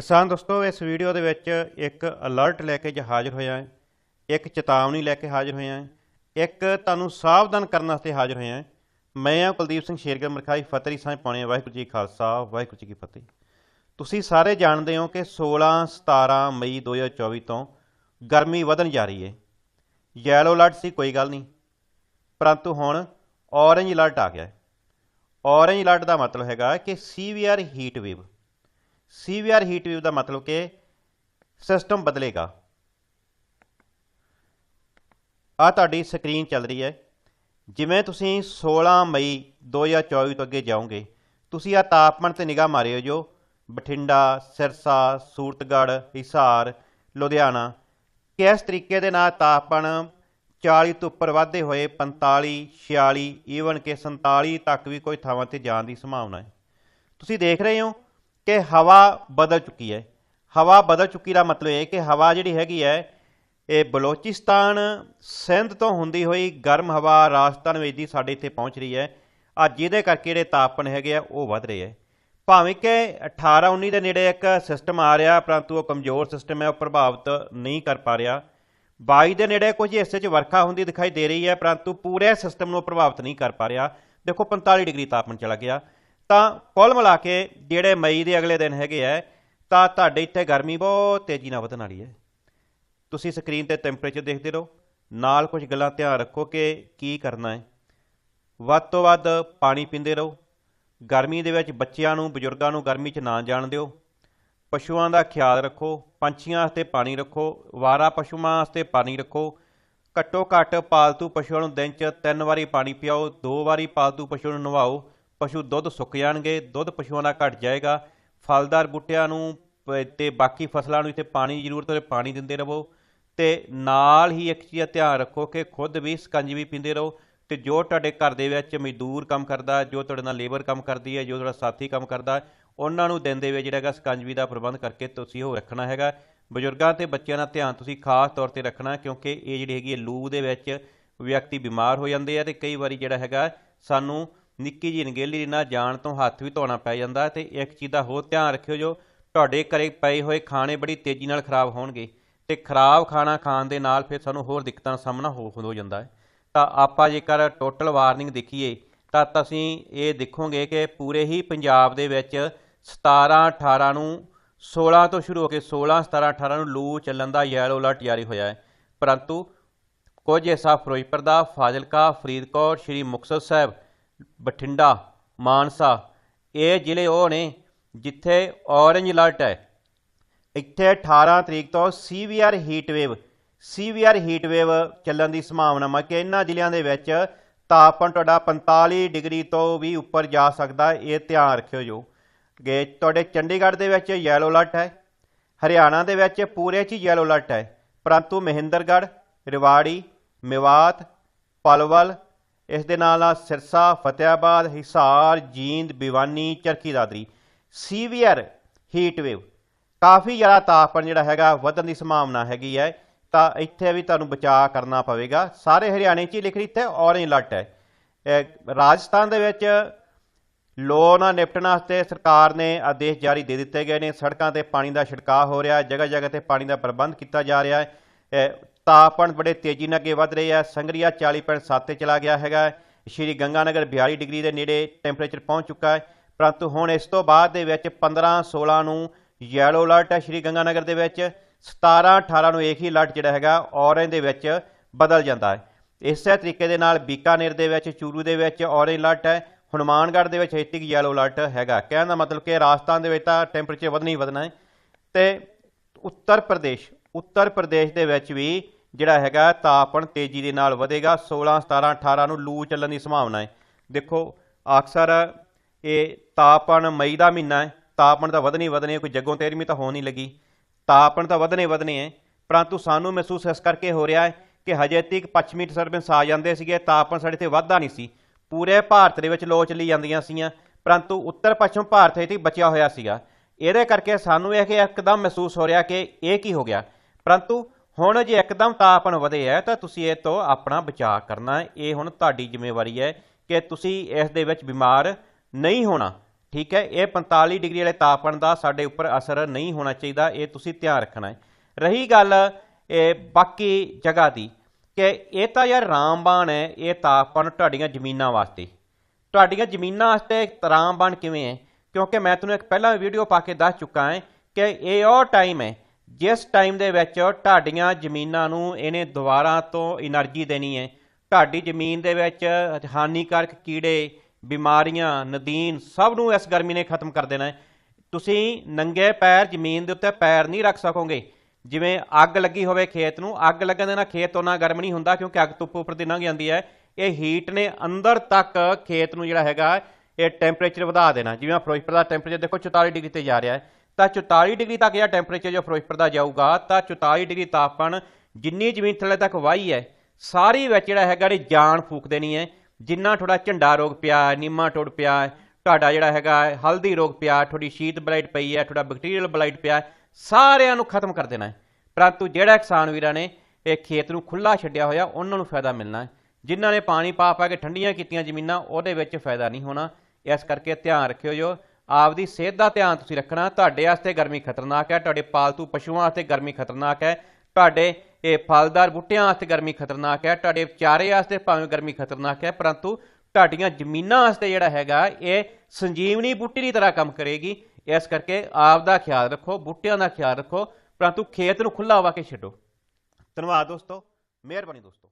ਕਿਸਾਨ ਦੋਸਤੋ, ਇਸ ਵੀਡੀਓ ਦੇ ਵਿੱਚ ਇੱਕ ਅਲਰਟ ਲੈ ਕੇ ਜ ਹਾਜ਼ਰ ਹੋਇਆ ਹਾਂ, ਇੱਕ ਚੇਤਾਵਨੀ ਲੈ ਕੇ ਹਾਜ਼ਰ ਹੋਇਆ ਹਾਂ, ਇੱਕ ਤੁਹਾਨੂੰ ਸਾਵਧਾਨ ਕਰਨ ਵਾਸਤੇ ਹਾਜ਼ਰ ਹੋਇਆ ਹਾਂ। ਮੈਂ ਹਾਂ ਕੁਲਦੀਪ ਸਿੰਘ ਸ਼ੇਰਗਿੱਲ ਮਰਖਾਈ ਫਤਿਹ ਸਾਂਝ ਪਾਉਣੇ ਵਾਹਿਗੁਰੂ ਜੀ ਖਾਲਸਾ, ਵਾਹਿਗੁਰੂ ਜੀ ਕੀ ਫਤਿਹ। ਤੁਸੀਂ ਸਾਰੇ ਜਾਣਦੇ ਹੋ ਕਿ 16 17 ਮਈ 2024 ਤੋਂ ਗਰਮੀ ਵਧਣ ਜਾ ਰਹੀ ਹੈ। ਯੈਲੋ ਅਲਰਟ ਸੀ, ਕੋਈ ਗੱਲ ਨਹੀਂ। ਪਰੰਤੂ ਹੁਣ ਔਰੇਂਜ ਅਲਰਟ ਆ ਗਿਆ ਹੈ। ਔਰੇਂਜ ਅਲਰਟ ਦਾ ਮਤਲਬ ਹੈਗਾ ਕਿ severe heat wave severe heat wave ਦਾ ਮਤਲਬ ਕਿ ਸਿਸਟਮ ਬਦਲੇਗਾ। ਆ ਤੁਹਾਡੀ ਸਕਰੀਨ ਚੱਲ ਰਹੀ ਹੈ। ਜਿਵੇਂ ਤੁਸੀਂ 16 ਮਈ 2024 ਤੋਂ ਅੱਗੇ ਜਾਓਗੇ, ਤੁਸੀਂ ਆ ਤਾਪਮਾਨ ਤੇ ਨਿਗਾਹ ਮਾਰਿਓ ਜੋ ਬਠਿੰਡਾ, ਸਿਰਸਾ, ਸੂਰਤਗੜ੍ਹ, ਹਿਸਾਰ, ਲੁਧਿਆਣਾ ਕਿਸ ਤਰੀਕੇ ਦੇ ਨਾਲ ਤਾਪਮਾਨ 40 ਤੋਂ ਉੱਪਰ ਵਧਦੇ ਹੋਏ 45 46 ਈਵਨ ਕਿ 47 ਤੱਕ ਵੀ ਕੋਈ ਥਾਵਾਂ ਤੇ ਜਾਣ ਦੀ ਸੰਭਾਵਨਾ ਹੈ। ਤੁਸੀਂ ਦੇਖ ਰਹੇ ਹੋ ਕਿ ਹਵਾ ਬਦਲ ਚੁੱਕੀ ਹੈ। ਹਵਾ ਬਦਲ ਚੁੱਕੀ ਦਾ ਮਤਲਬ ਇਹ ਕਿ ਹਵਾ ਜਿਹੜੀ ਹੈਗੀ ਹੈ, ਇਹ ਬਲੋਚਿਸਤਾਨ ਸਿੰਧ ਤੋਂ ਹੁੰਦੀ ਹੋਈ ਗਰਮ ਹਵਾ ਰਾਜਸਥਾਨ ਵਿੱਚ ਦੀ ਸਾਡੇ ਇੱਥੇ ਪਹੁੰਚ ਰਹੀ ਹੈ। ਆ ਜਿਹਦੇ ਕਰਕੇ ਜਿਹੜੇ ਤਾਪਮਾਨ ਹੈਗੇ ਆ, ਉਹ ਵੱਧ ਰਹੇ ਹੈ। ਭਾਵੇਂ ਕਿ 18 19 ਦੇ ਨੇੜੇ ਇੱਕ ਸਿਸਟਮ ਆ ਰਿਹਾ, ਪਰੰਤੂ ਉਹ ਕਮਜ਼ੋਰ ਸਿਸਟਮ ਹੈ, ਉਹ ਪ੍ਰਭਾਵਿਤ ਨਹੀਂ ਕਰ ਪਾ ਰਿਹਾ। 22 ਦੇ ਨੇੜੇ ਕੁਝ ਹਿੱਸੇ 'ਚ ਵਰਖਾ ਹੁੰਦੀ ਦਿਖਾਈ ਦੇ ਰਹੀ ਹੈ, ਪਰੰਤੂ ਪੂਰੇ ਸਿਸਟਮ ਨੂੰ ਪ੍ਰਭਾਵਿਤ ਨਹੀਂ ਕਰ ਪਾ ਰਿਹਾ। ਦੇਖੋ 45 ਡਿਗਰੀ ਤਾਪਮਾਨ ਚਲਾ ਗਿਆ। ਤਾਂ ਕੁੱਲ ਮਿਲਾ ਕੇ ਜਿਹੜੇ ਮਈ ਦੇ ਅਗਲੇ ਦਿਨ ਹੈਗੇ ਆ, ਤਾਂ ਤੁਹਾਡੇ ਇੱਥੇ ਗਰਮੀ ਬਹੁਤ ਤੇਜ਼ੀ ਨਾਲ ਵਧਣ ਵਾਲੀ ਹੈ। ਤੁਸੀਂ ਸਕਰੀਨ ਤੇ ਟੈਂਪਰੇਚਰ ਦੇਖਦੇ ਰਹੋ, ਨਾਲ ਕੁਝ ਗੱਲਾਂ ਧਿਆਨ ਰੱਖੋ ਕਿ ਕੀ ਕਰਨਾ ਹੈ। ਵੱਧ ਤੋਂ ਵੱਧ ਪਾਣੀ ਪੀਂਦੇ ਰਹੋ। ਗਰਮੀ ਦੇ ਵਿੱਚ ਬੱਚਿਆਂ ਨੂੰ, ਬਜ਼ੁਰਗਾਂ ਨੂੰ ਗਰਮੀ 'ਚ ਨਾ ਜਾਣ ਦਿਓ। ਪਸ਼ੂਆਂ ਦਾ ਖਿਆਲ ਰੱਖੋ, ਪੰਛੀਆਂ ਵਾਸਤੇ ਪਾਣੀ ਰੱਖੋ, ਵਾਰਾ ਪਸ਼ੂਆਂ ਵਾਸਤੇ ਪਾਣੀ ਰੱਖੋ। ਘੱਟੋ ਘੱਟ ਪਾਲਤੂ ਪਸ਼ੂਆਂ ਨੂੰ ਦਿਨ 'ਚ ਤਿੰਨ ਵਾਰੀ ਪਾਣੀ ਪਿਆਓ, ਦੋ ਵਾਰੀ ਪਾਲਤੂ ਪਸ਼ੂ ਨੂੰ ਨਵਾਓ। ਪਸ਼ੂ ਦੁੱਧ ਸੁੱਕ ਜਾਣਗੇ, ਦੁੱਧ ਪਸ਼ੂਆਂ ਦਾ ਘਟ ਜਾਏਗਾ। ਫਲਦਾਰ ਬੂਟਿਆਂ ਨੂੰ ਪ- ਤੇ ਬਾਕੀ ਫਸਲਾਂ ਨੂੰ ਇੱਥੇ ਪਾਣੀ ਦੀ ਜ਼ਰੂਰਤ ਹੋਵੇ, ਪਾਣੀ ਦਿੰਦੇ ਰਹੋ। ਤੇ ਨਾਲ ਹੀ ਇੱਕ ਚੀਜ਼ ਦਾ ਧਿਆਨ ਰੱਖੋ ਕਿ ਖੁਦ ਵੀ ਸਕੰਜਵੀ ਪੀਂਦੇ ਰਹੋ। ਤੇ ਜੋ ਤੁਹਾਡੇ ਘਰ ਦੇ ਵਿੱਚ ਮਜ਼ਦੂਰ ਕੰਮ ਕਰਦਾ, ਜੋ ਤੁਹਾਡੇ ਨਾਲ ਲੇਬਰ ਕੰਮ ਕਰਦੀ ਹੈ, ਜੋ ਤੁਹਾਡਾ ਸਾਥੀ ਕੰਮ ਕਰਦਾ, ਉਹਨਾਂ ਨੂੰ ਦਿਨ ਦੇ ਵਿੱਚ ਜਿਹੜਾ ਹੈਗਾ ਸਕੰਜਵੀ ਦਾ ਪ੍ਰਬੰਧ ਕਰਕੇ ਤੁਸੀਂ ਉਹ ਰੱਖਣਾ ਹੈਗਾ। ਬਜ਼ੁਰਗਾਂ ਤੇ ਬੱਚਿਆਂ ਦਾ ਧਿਆਨ ਤੁਸੀਂ ਖਾਸ ਤੌਰ ਤੇ ਰੱਖਣਾ, ਕਿਉਂਕਿ ਇਹ ਜਿਹੜੀ ਹੈਗੀ ਹੈ ਲੂ ਦੇ ਵਿੱਚ ਵਿਅਕਤੀ ਬਿਮਾਰ ਹੋ ਜਾਂਦੇ ਆ ਤੇ ਕਈ ਵਾਰੀ ਜਿਹੜਾ ਹੈਗਾ ਸਾਨੂੰ ਨਿੱਕੀ ਜਿਹੀ ਅਣਗਹਿਲੀ ਨਾਲ ਜਾਣ ਤੋਂ ਹੱਥ ਵੀ ਧੋਣਾ ਪੈ ਜਾਂਦਾ ਤੇ ਇੱਕ ਚੀਜ਼ ਦਾ ਹੋਰ ਧਿਆਨ ਰੱਖਿਓ ਜੋ ਤੁਹਾਡੇ ਘਰੇ ਪਏ ਹੋਏ ਖਾਣੇ ਬੜੀ ਤੇਜ਼ੀ ਨਾਲ ਖਰਾਬ ਹੋਣਗੇ ਤੇ ਖਰਾਬ ਖਾਣਾ ਖਾਣ ਦੇ ਨਾਲ ਫਿਰ ਸਾਨੂੰ ਹੋਰ ਦਿੱਕਤਾਂ ਦਾ ਸਾਹਮਣਾ ਹੋ ਹੋ ਜਾਂਦਾ ਹੈ। ਤਾਂ ਆਪਾਂ ਜੇਕਰ ਟੋਟਲ ਵਾਰਨਿੰਗ ਦੇਖੀਏ, ਤਾਂ ਤੁਸੀਂ ਇਹ ਦੇਖੋਗੇ ਕਿ ਪੂਰੇ ਹੀ ਪੰਜਾਬ ਦੇ ਵਿੱਚ 17 18 ਨੂੰ 16 ਤੋਂ ਸ਼ੁਰੂ ਹੋ ਕੇ 16 17 18 ਨੂੰ ਲੂ ਚੱਲਣ ਦਾ ਯੈਲੋ ਅਲਰਟ ਜਾਰੀ ਹੋਇਆ ਹੈ। ਪਰੰਤੂ ਕੁਝ ਹਿੱਸਾ ਫਿਰੋਜ਼ਪੁਰ ਦਾ, ਫਾਜ਼ਿਲਕਾ, ਫਰੀਦਕੋਟ, ਸ਼੍ਰੀ ਮੁਕਤਸਰ ਸਾਹਿਬ ਬਠਿੰਡਾ, ਮਾਨਸਾ, ਇਹ ਜ਼ਿਲ੍ਹੇ ਉਹ ਨੇ ਜਿੱਥੇ ਔਰੇਂਜ ਅਲਰਟ ਹੈ। ਇੱਥੇ 18 ਤਰੀਕ ਤੋਂ severe heat wave severe heat wave ਚੱਲਣ ਦੀ ਸੰਭਾਵਨਾ ਹੈ ਕਿ ਇਹਨਾਂ ਜ਼ਿਲ੍ਹਿਆਂ ਦੇ ਵਿੱਚ ਤਾਪਮਾਨ ਤੁਹਾਡਾ 45 ਡਿਗਰੀ ਤੋਂ ਵੀ ਉੱਪਰ ਜਾ ਸਕਦਾ, ਇਹ ਧਿਆਨ ਰੱਖਿਓ ਜੋ। ਕਿ ਤੁਹਾਡੇ ਚੰਡੀਗੜ੍ਹ ਦੇ ਵਿੱਚ ਯੈਲੋ ਅਲਰਟ ਹੈ, ਹਰਿਆਣਾ ਦੇ ਵਿੱਚ ਪੂਰੇ 'ਚ ਯੈਲੋ ਅਲਰਟ ਹੈ, ਪਰੰਤੂ ਮਹਿੰਦਰਗੜ੍ਹ, ਰਿਵਾੜੀ, ਮੇਵਾਤ, ਪਲਵਲ ਇਸ ਦੇ ਨਾਲ ਨਾਲ Sirsa, Fatehabad, Hisar, Jind, Bhiwani, Charkhi Dadri severe heat wave ਕਾਫੀ ਜ਼ਿਆਦਾ ਤਾਪਮਾਨ ਜਿਹੜਾ ਹੈਗਾ, ਵਧਣ ਦੀ ਸੰਭਾਵਨਾ ਹੈਗੀ ਹੈ। ਤਾਂ ਇੱਥੇ ਵੀ ਤੁਹਾਨੂੰ ਬਚਾਅ ਕਰਨਾ ਪਵੇਗਾ। ਸਾਰੇ ਹਰਿਆਣੇ 'ਚ ਹੀ ਲਿਖ ਰਹੀ ਇੱਥੇ, ਔਰੇਂਜ ਅਲਰਟ ਹੈ। ਰਾਜਸਥਾਨ ਦੇ ਵਿੱਚ ਲੋ ਨਾਲ ਨਿਪਟਣ ਵਾਸਤੇ ਸਰਕਾਰ ਨੇ ਆਦੇਸ਼ ਜਾਰੀ ਦੇ ਦਿੱਤੇ ਗਏ ਨੇ। ਸੜਕਾਂ ਤੇ ਪਾਣੀ ਦਾ ਛਿੜਕਾਅ ਹੋ ਰਿਹਾ। ਹੈ ਜਗ੍ਹਾ ਜਗ੍ਹਾ ਤੇ ਪਾਣੀ ਦਾ ਪ੍ਰਬੰਧ ਕੀਤਾ ਜਾ ਰਿਹਾ ਹੈ। ਤਾਪਮਾਨ ਬੜੇ ਤੇਜ਼ੀ ਨਾਲ ਅੱਗੇ ਵਧ ਰਿਹਾ ਹੈ। ਸੰਗਰੀਆ 40.7 ਤੇ ਚਲਾ ਗਿਆ ਹੈਗਾ ਹੈ। ਸ਼੍ਰੀ ਗੰਗਾਨਗਰ 42 ਡਿਗਰੀ ਦੇ ਨੇੜੇ ਟੈਂਪਰੇਚਰ ਪਹੁੰਚ ਚੁੱਕਾ ਹੈ। ਪਰੰਤੂ ਹੁਣ ਇਸ ਤੋਂ ਬਾਅਦ ਦੇ ਵਿੱਚ 15 16 ਨੂੰ ਯੈਲੋ ਅਲਰਟ ਹੈ ਸ਼੍ਰੀ ਗੰਗਾਨਗਰ ਦੇ ਵਿੱਚ। 17 18 ਨੂੰ ਇੱਕ ਹੀ ਅਲਰਟ ਜਿਹੜਾ ਹੈਗਾ ਔਰੇਂਜ ਦੇ ਵਿੱਚ ਬਦਲ ਜਾਂਦਾ ਹੈ। ਇਸੇ ਤਰੀਕੇ ਦੇ ਨਾਲ ਬੀਕਾਨੇਰ ਦੇ ਵਿੱਚ, ਚੂਰੂ ਦੇ ਵਿੱਚ ਔਰੇਂਜ ਅਲਰਟ ਹੈ। ਹਨੂਮਾਨਗੜ੍ਹ ਦੇ ਵਿੱਚ ਇੱਥੇ ਯੈਲੋ ਅਲਰਟ ਹੈਗਾ। ਕਹਿਣ ਦਾ ਮਤਲਬ ਕਿ ਰਾਜਸਥਾਨ ਦੇ ਵਿੱਚ ਤਾਂ ਟੈਂਪਰੇਚਰ ਵਧਣਾ ਹੀ ਵਧਣਾ ਹੈ। ਤੇ ਉੱਤਰ ਪ੍ਰਦੇਸ਼ ਉੱਤਰ ਪ੍ਰਦੇਸ਼ ਦੇ ਵਿੱਚ ਵੀ ਜਿਹੜਾ ਹੈਗਾ ਤਾਪਮਾਨ ਤੇਜ਼ੀ ਦੇ ਨਾਲ ਵਧੇਗਾ। 16 17 18 ਨੂੰ ਲੂ ਚੱਲਣ ਦੀ ਸੰਭਾਵਨਾ ਹੈ। ਦੇਖੋ, ਅਕਸਰ ਇਹ ਤਾਪਮਾਨ ਮਈ ਦਾ ਮਹੀਨਾ ਹੈ। ਤਾਪਮਾਨ ਤਾਂ ਵਧਣੇ ਹੀ, ਕੋਈ ਜੱਗੋਂ ਤੇਰਵੀਂ ਤਾਂ ਹੋ ਨਹੀਂ ਲੱਗੀ। ਤਾਪਮਾਨ ਤਾਂ ਵਧਣੇ ਹੀ ਵਧਣੇ ਹੈ, ਪਰੰਤੂ ਸਾਨੂੰ ਮਹਿਸੂਸ ਇਸ ਕਰਕੇ ਹੋ ਰਿਹਾ ਹੈ ਕਿ ਹਜੇ ਤੱਕ ਪੱਛਮੀ ਡਿਸਟਰਬੈਂਸ ਆ ਜਾਂਦੇ ਸੀਗੇ, ਤਾਪਮਾਨ ਸਾਡੇ ਤੇ ਵੱਧਦਾ ਨਹੀਂ ਸੀ। ਪੂਰੇ ਭਾਰਤ ਦੇ ਵਿੱਚ ਲੋ ਚੱਲੀ ਜਾਂਦੀਆਂ ਸੀਆਂ, ਪਰੰਤੂ ਉੱਤਰ ਪੱਛਮ ਭਾਰਤ ਇੱਥੇ ਬਚਿਆ ਹੋਇਆ ਸੀਗਾ। ਇਹਦੇ ਕਰਕੇ ਸਾਨੂੰ ਇਹ ਕਿ ਇੱਕਦਮ ਮਹਿਸੂਸ ਹੋ ਰਿਹਾ ਕਿ ਇਹ ਕੀ ਹੋ ਗਿਆ? ਪਰੰਤੂ ਹੁਣ ਜੇ ਇੱਕਦਮ ਤਾਪਮਾਨ ਵਧੇ ਹੈ, ਤਾਂ ਤੁਸੀਂ ਇਹ ਤੋਂ ਆਪਣਾ ਬਚਾਅ ਕਰਨਾ ਹੈ। ਇਹ ਹੁਣ ਤੁਹਾਡੀ ਜ਼ਿੰਮੇਵਾਰੀ ਹੈ ਕਿ ਤੁਸੀਂ ਇਸ ਦੇ ਵਿੱਚ ਬਿਮਾਰ ਨਹੀਂ ਹੋਣਾ, ਠੀਕ ਹੈ? ਇਹ 45 ਡਿਗਰੀ ਵਾਲੇ ਤਾਪਮਾਨ ਦਾ ਸਾਡੇ ਉੱਪਰ ਅਸਰ ਨਹੀਂ ਹੋਣਾ ਚਾਹੀਦਾ, ਇਹ ਤੁਸੀਂ ਧਿਆਨ ਰੱਖਣਾ ਹੈ। ਰਹੀ ਗੱਲ ਇਹ ਬਾਕੀ ਜਗ੍ਹਾ ਦੀ ਕਿ ਇਹ ਤਾਂ ਯਾਰ ਰਾਮਬਾਨ ਹੈ, ਇਹ ਤਾਪਮਾਨ ਤੁਹਾਡੀਆਂ ਜ਼ਮੀਨਾਂ ਵਾਸਤੇ। ਤੁਹਾਡੀਆਂ ਜ਼ਮੀਨਾਂ ਵਾਸਤੇ ਰਾਮਬਾਨ ਕਿਵੇਂ ਹੈ? ਕਿਉਂਕਿ ਮੈਂ ਤੁਹਾਨੂੰ ਇੱਕ ਪਹਿਲਾਂ ਵੀਡੀਓ ਪਾ ਕੇ ਦੱਸ ਚੁੱਕਾ ਹਾਂ ਕਿ ਇਹ ਉਹ ਟਾਈਮ ਹੈ ਜਿਸ ਟਾਈਮ ਦੇ ਵਿੱਚ ਢਾਡੀਆਂ ਜ਼ਮੀਨਾਂ ਨੂੰ ਇਹਨੇ ਦੁਬਾਰਾ ਤੋਂ એનર્ਜੀ ਦੇਣੀ ਹੈ ਢਾਡੀ ਜ਼ਮੀਨ ਦੇ ਵਿੱਚ ਹਾਨੀਕਾਰਕ ਕੀੜੇ, ਬਿਮਾਰੀਆਂ, ਨਦੀਨ ਸਭ ਨੂੰ ਇਸ ਗਰਮੀ ਨੇ ਖਤਮ ਕਰ ਦੇਣਾ ਤੁਸੀਂ ਨੰਗੇ ਪੈਰ ਜ਼ਮੀਨ ਦੇ ਉੱਤੇ ਪੈਰ ਨਹੀਂ ਰੱਖ ਸਕੋਗੇ। ਜਿਵੇਂ ਅੱਗ ਲੱਗੀ ਹੋਵੇ ਖੇਤ ਨੂੰ, ਅੱਗ ਲੱਗਣ ਦੇ ਨਾਲ ਖੇਤ ਉਹਨਾਂ ਗਰਮ ਨਹੀਂ ਹੁੰਦਾ ਕਿਉਂਕਿ ਅੱਗ ਧੁੱਪ ਉੱਪਰ ਦਿਨਾਂ ਲੰਘ ਜਾਂਦੀ ਹੈ। ਇਹ ਹੀਟ ਨੇ ਅੰਦਰ ਤੱਕ ਖੇਤ ਨੂੰ ਜਿਹੜਾ ਹੈਗਾ, ਇਹ ਟੈਂਪਰੇਚਰ ਵਧਾ ਦੇਣਾ। ਜਿਵੇਂ ਫਿਰੋਜ਼ਪੁਰ ਦਾ ਟੈਂਪਰੇਚਰ ਦੇਖੋ 44 ਡਿਗਰੀ ਤੇ ਜਾ ਰਿਹਾ ਹੈ। ਤਾਂ 44 ਡਿਗਰੀ ਤੱਕ ਜਿਹੜਾ ਟੈਂਪਰੇਚਰ ਜੋ ਫਿਰੋਜ਼ਪੁਰ ਦਾ ਜਾਊਗਾ, ਤਾਂ 44 ਡਿਗਰੀ ਤਾਪਮਾਨ ਜਿੰਨੀ ਜ਼ਮੀਨ ਥੱਲੇ ਤੱਕ ਵਾਹੀ ਹੈ, ਸਾਰੀ ਵਿੱਚ ਜਿਹੜਾ ਹੈਗਾ ਇਹ ਜਾਨ ਫੂਕ ਦੇਣੀ ਹੈ, ਜਿੰਨਾ ਤੁਹਾਡਾ ਝੰਡਾ ਰੋਗ ਪਿਆ, ਨੀਮਾ ਟੋੜ ਪਿਆ, ਤੁਹਾਡਾ ਜਿਹੜਾ ਹੈਗਾ ਹਲਦੀ ਰੋਗ ਪਿਆ, ਤੁਹਾਡੀ ਸ਼ੀਤ ਬਲਾਈਟ ਪਈ ਹੈ, ਤੁਹਾਡਾ ਬੈਕਟੀਰੀਅਲ ਬਲਾਈਟ ਪਿਆ, ਸਾਰਿਆਂ ਨੂੰ ਖਤਮ ਕਰ ਦੇਣਾ ਹੈ। ਪਰੰਤੂ ਜਿਹੜਾ ਕਿਸਾਨ ਵੀਰਾਂ ਨੇ ਇਹ ਖੇਤ ਨੂੰ ਖੁੱਲਾ ਛੱਡਿਆ ਹੋਇਆ, ਉਹਨਾਂ ਨੂੰ ਫਾਇਦਾ ਮਿਲਣਾ ਹੈ। ਜਿਨ੍ਹਾਂ ਨੇ ਪਾਣੀ ਪਾ ਪਾ ਕੇ ਠੰਡੀਆਂ ਕੀਤੀਆਂ ਜ਼ਮੀਨਾਂ, ਉਹਦੇ ਵਿੱਚ ਫਾਇਦਾ ਨਹੀਂ ਹੋਣਾ। ਇਸ ਕਰਕੇ ਧਿਆਨ ਰੱਖਿਓ ਜੋ ਆਪਦੀ ਸਿਹਤ ਦਾ ਧਿਆਨ ਤੁਸੀਂ ਰੱਖਣਾ, ਤੁਹਾਡੇ ਵਾਸਤੇ ਗਰਮੀ ਖਤਰਨਾਕ ਹੈ, ਤੁਹਾਡੇ ਪਾਲਤੂ ਪਸ਼ੂਆਂ ਵਾਸਤੇ ਗਰਮੀ ਖਤਰਨਾਕ ਹੈ, ਤੁਹਾਡੇ ਇਹ ਫਲਦਾਰ ਬੂਟਿਆਂ ਵਾਸਤੇ ਗਰਮੀ ਖਤਰਨਾਕ ਹੈ, ਤੁਹਾਡੇ ਚਾਰੇ ਵਾਸਤੇ ਭਾਵੇਂ ਗਰਮੀ ਖਤਰਨਾਕ ਹੈ, ਪਰੰਤੂ ਤੁਹਾਡੀਆਂ ਜ਼ਮੀਨਾਂ ਵਾਸਤੇ ਜਿਹੜਾ ਹੈਗਾ, ਇਹ ਸੰਜੀਵਨੀ ਬੂਟੀ ਦੀ ਤਰ੍ਹਾਂ ਕੰਮ ਕਰੇਗੀ। ਇਸ ਕਰਕੇ ਆਪ ਦਾ ਖਿਆਲ ਰੱਖੋ, ਬੂਟਿਆਂ ਦਾ ਖਿਆਲ ਰੱਖੋ, ਪਰੰਤੂ ਖੇਤ ਨੂੰ ਖੁੱਲਾ ਹਵਾ ਕੇ ਛੱਡੋ। ਧੰਨਵਾਦ ਦੋਸਤੋ, ਮਿਹਰਬਾਨੀ ਦੋਸਤੋ।